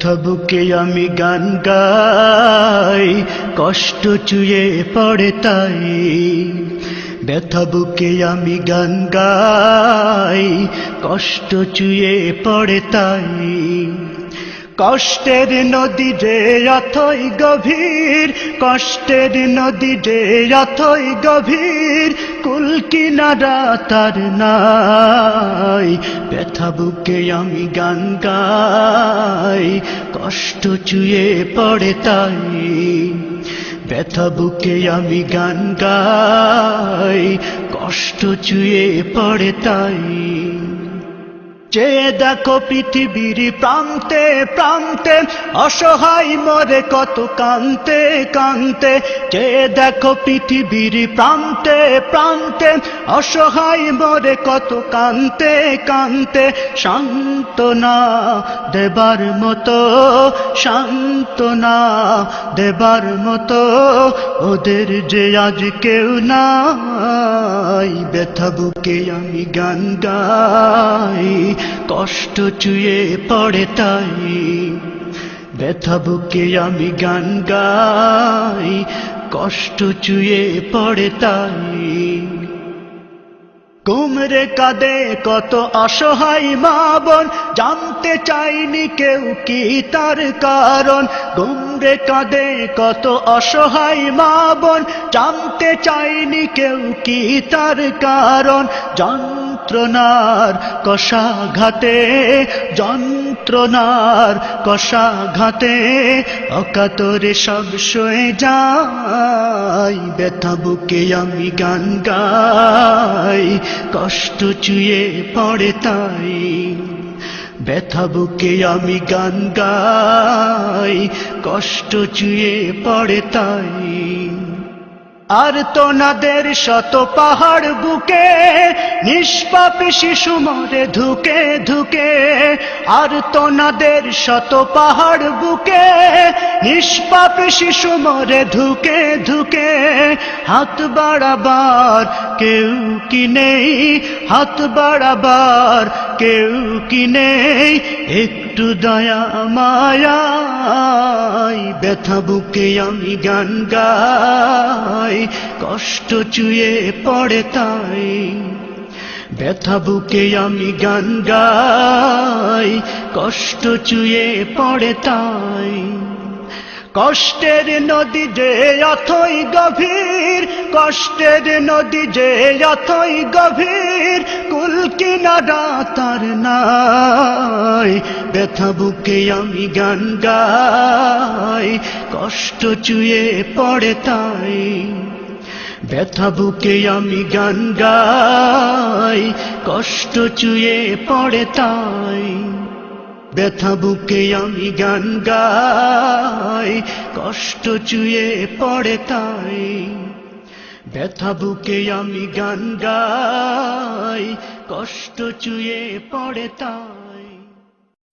থবুকে আমি গান গাই, কষ্ট চুয়ে পড়ে তাই। ব্যথা বুকে আমি গান গাই, কষ্ট চুয়ে পড়ে তাই। কষ্টের নদী যে অথই গভীর, কষ্টের নদী যে অথই গভীর, কুল কিনারা তার নাই। ব্যথা বুকে আমি গান গাই, কষ্ট চুয়ে পড়ে তাই। ব্যথা বুকে আমি গান গাই, কষ্ট চুয়ে পড়ে তাই। চেয়ে দেখো পৃথিবীর প্রান্তে প্রান্তে, অসহায় মরে কত কান্তে কান্তে চেয়ে দেখো পৃথিবীর প্রান্তে প্রান্তে, অসহায় মরে কত কান্তে কান্তে সান্ত্বনা দেবার মতো, সান্ত্বনা দেবার মতো, ওদের যে আজ কেউ নাই, ব্যথা বুকে আমি গান গাই। কষ্ট চুয়ে পড়ে তাই। ব্যথা বুকে আমি গান গাই, কষ্ট চুয়ে পড়ে তাই। কুমরে কাঁদে কত অসহায় মা বোন, জানতে চাইনি কেউ কি তার কারণ। কুমরে কাঁদে কত অসহায় মা বোন, জানতে চাইনি কেউ কি তার কারণ। যন্ত্রণার কষাঘাতে যন্ত্রণার কষাঘাতে অকাতরে সব সয়ে যাই ব্যথা বুকে আমি গান গাই, কষ্ট চুয়ে পড়ে তাই। ব্যথা বুকে আমি গান গাই, কষ্ট চুয়ে পড়ে তাই। আর তো তোনাদের শত পাহাড় বুকে, নিষ্পাপ শিশু মরে ধুকে ধুকে, আর তো তোনাদের শত পাহাড় বুকে, নিষ্পাপ শিশু মরে ধুকে ধুকে, হাত বাড়াবার কেউ কি নেই, হাত বাড়াবার কেউ কি নেই, একটু দয়া ব্যথা বুকে আমি গান গাই, কষ্ট চুয়ে পড়ে তাই। ব্যথা বুকে আমি গান গাই, কষ্ট চুয়ে পড়ে তাই। কষ্টের নদী যে অথই গভীর, কষ্টের নদী যে অথই গভীর কুল কিনারা তার নাই। ব্যথা বুকে আমি গান গাই, কষ্ট চুয়ে পড়ে তাই। ব্যথা বুকে আমি গান গাই, কষ্ট চুয়ে পড়ে তাই। ব্যথা বুকে আমি গান গাই, কষ্ট চুয়ে পড়ে তাই। ব্যথা বুকে আমি গান গাই, কষ্ট চুয়ে পড়ে তাই।